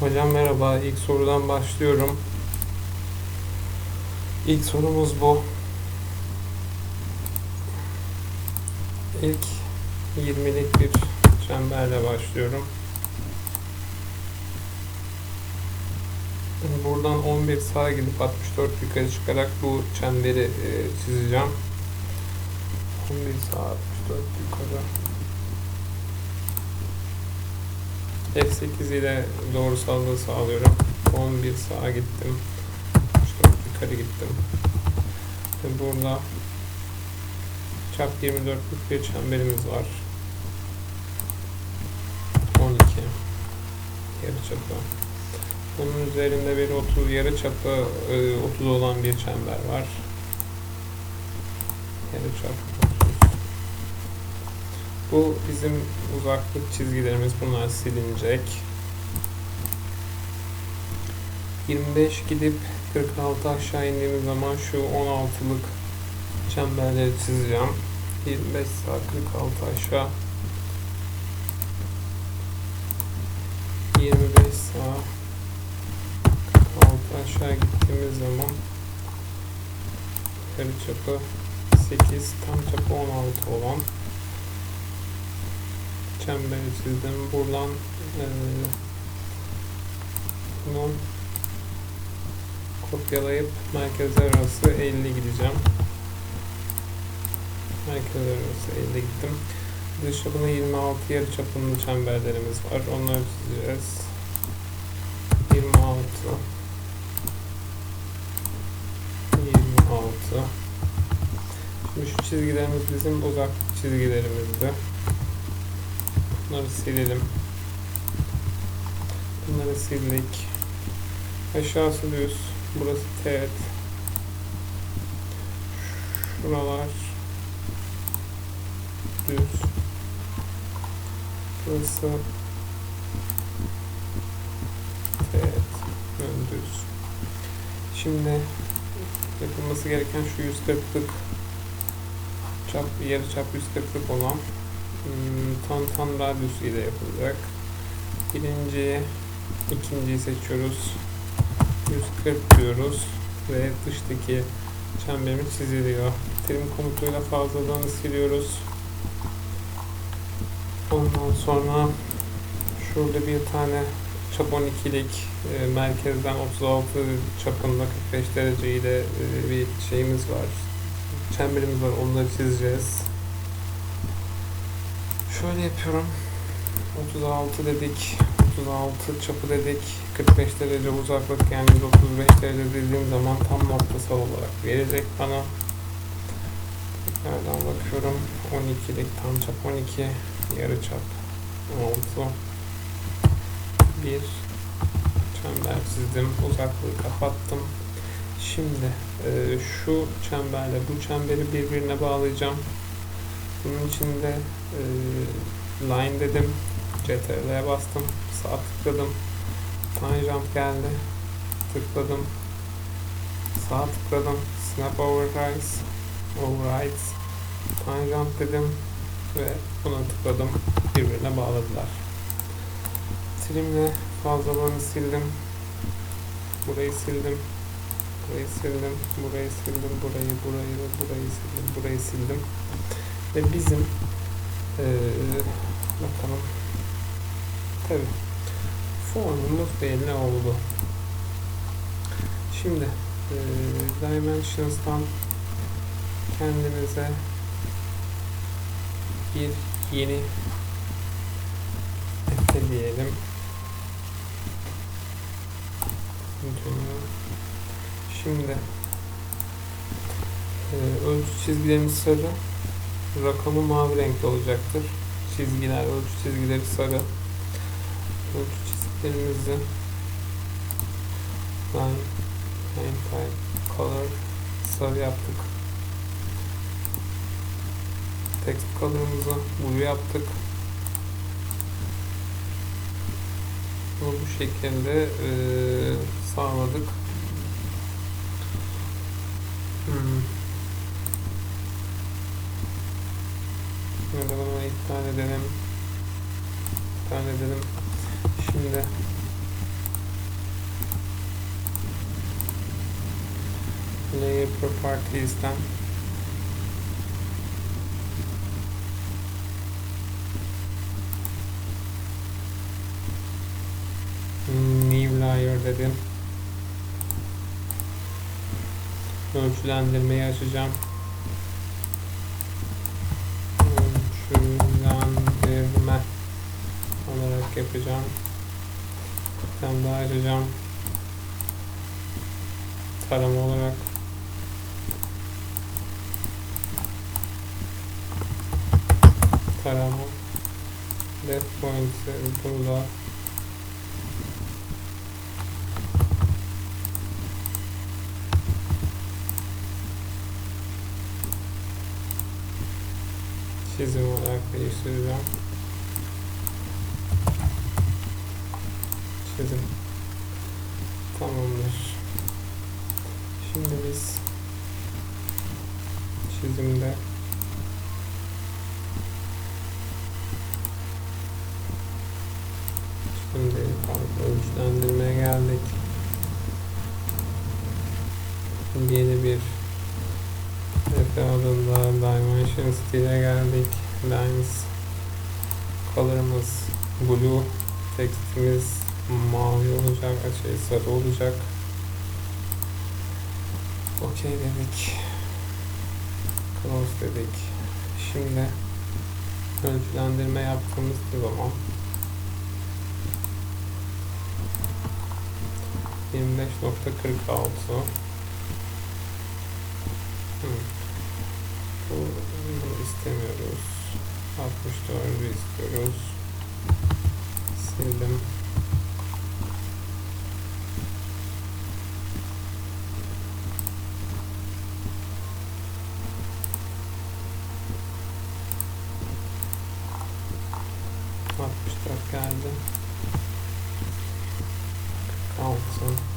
Hocam merhaba. İlk sorudan başlıyorum. İlk sorumuz bu. İlk 20'lik bir çemberle başlıyorum. Buradan 11 sağa gidip 64 yukarı çıkarak bu çemberi e, çizeceğim. 11 sağa 64 yukarı. F8 ile doğrusallığı sağlıyorum. 11 sağa gittim. 64 yukarı gittim. Ve burada çap 24'lük bir çemberimiz var. 12 yarı çapı. Bunun üzerinde bir 30 yarı çapı e, 30 olan bir çember var. Yarı çap 30. Bu bizim uzaklık çizgilerimiz. Bunlar silinecek. 25 gidip 46 aşağı indiğimiz zaman şu 16'lık çemberleri çizeceğim. 25 sağ 46 aşağı 25 sağ 46 aşağı gittiğimiz zaman yarı çapı 8 tam çapı 16 olan çemberi çizdim. Buradan eee bunu kopyalayıp merkezler arası 50 gideceğim. Merkezler arası 50 gittim. Dış çapına 26 yarı çapında çemberlerimiz var. Onları çizeceğiz. 26 26 Şimdi şu çizgilerimiz bizim uzaklık çizgilerimizdi. Bunları silelim. Bunları sildik. Aşağısı düz. Burası teğet. Şuralar düz. Burası teğet. Ön düz. Şimdi yapılması gereken şu 140'lık çap, yarı çap 140'lık olan hmm, tan tan radyus ile yapılacak. Birinciyi, ikinciyi seçiyoruz. 140 diyoruz ve dıştaki çemberimiz çiziliyor. Terim komutuyla fazlalığını siliyoruz. Ondan sonra şurada bir tane çap 12'lik e, merkezden 36 çapında 45 derece ile e, bir şeyimiz var. Çemberimiz var. Onları çizeceğiz. Şöyle yapıyorum. 36 dedik. 36 çapı dedik. 45 derece uzaklık yani 135 derece dediğim zaman tam noktasal olarak verecek bana. Nereden bakıyorum? 12'lik tam çap 12. Yarı çap 6. Bir çember çizdim. Uzaklığı kapattım. Şimdi e, şu çemberle bu çemberi birbirine bağlayacağım. Bunun için de e, line dedim. CTRL'ye bastım. Sağ tıkladım. Tanjant geldi. Tıkladım. Sağ tıkladım. Snap Overrides. Overrides. Tanjant dedim. Ve buna tıkladım. Birbirine bağladılar. Trimle fazlalığını sildim. Burayı sildim. Burayı sildim. Burayı sildim. Burayı, burayı ve burayı sildim. Burayı sildim. Ve bizim ee, bakalım Tabii. Formumuz belli oldu. Şimdi e, Dimensions'tan kendimize bir yeni ekleyelim. Şimdi e, ölçü çizgilerimiz sarı, rakamı mavi renkte olacaktır. Çizgiler, ölçü çizgileri sarı, ölçü çizgilerimizi line type, color sarı yaptık. Text color'ımızı blue yaptık. Bunu bu şekilde e, sağladık. Hmm. Şunu da bunu iptal edelim. İptal edelim. Şimdi Layer Properties'ten New Layer dedim. Ölçülendirmeyi açacağım. Olarak yapacağım. Bir tane daha. Tarama olarak. Tarama. Death points'i burada. çizim olarak değiştireceğim. Çizim. Tamamdır. Şimdi biz çizimde Şimdi ölçülendirmeye geldik. Yeni bir Efe adında Dimension Steel'e geldik. Lines color'ımız blue. Tekstimiz mavi olacak. Şey sarı olacak. Okey dedik. Close dedik. Şimdi ölçülendirme yaptığımız zaman 25.46 Hmm. Bu, bunu istemiyoruz. 64'ü istiyoruz. Sildim. Altmış dört geldi. Altı.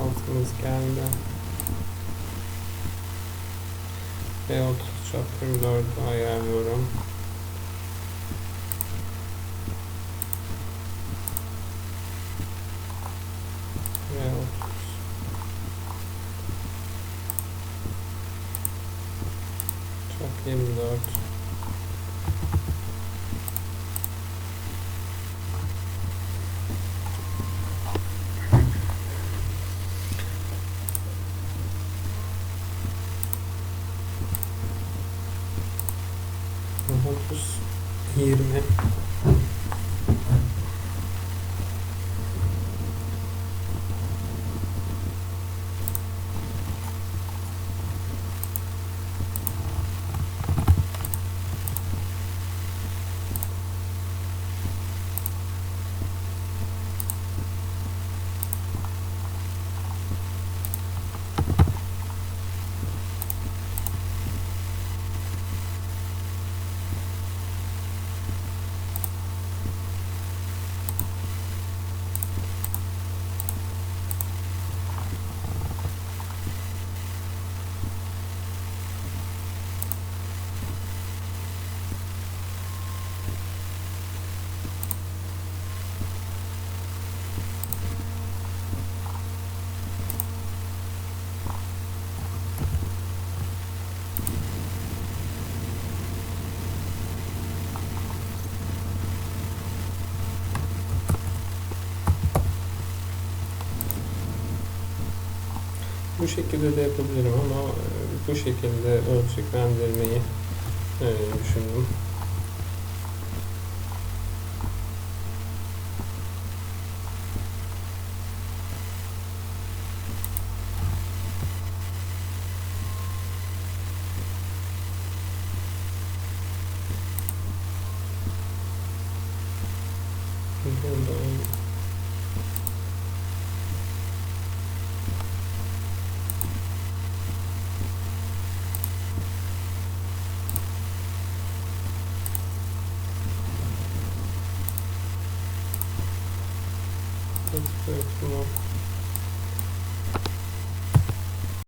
altımız geldi. Ve 30 çarpı 4'ü ayarlıyorum. came not şekilde de yapabilirim ama e, bu şekilde ölçeklendirmeyi e, düşündüm. cool.